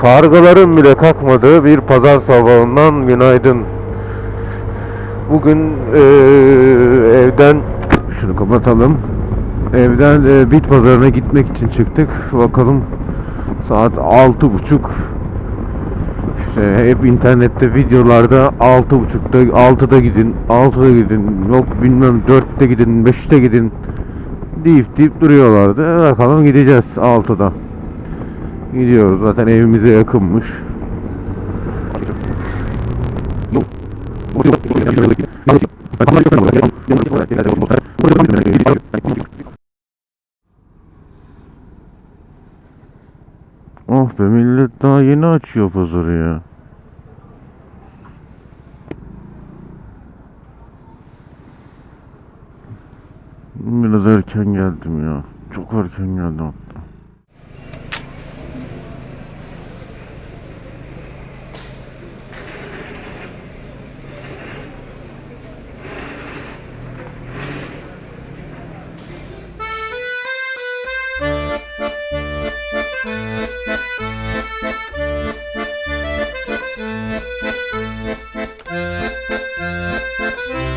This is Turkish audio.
Kargaların bile kalkmadığı bir pazar sabahından günaydın. Bugün eee, evden şunu kapatalım. Evden eee, bit pazarına gitmek için çıktık. Bakalım saat altı buçuk. İşte hep internette videolarda altı buçukta, altıda gidin, altıda gidin, yok bilmem dörtte gidin, beşte gidin deyip deyip duruyorlardı. Bakalım gideceğiz altıda. Gidiyoruz zaten evimize yakınmış. Oh be millet daha yeni açıyor pazarı ya. Biraz erken geldim ya. Çok erken geldim Música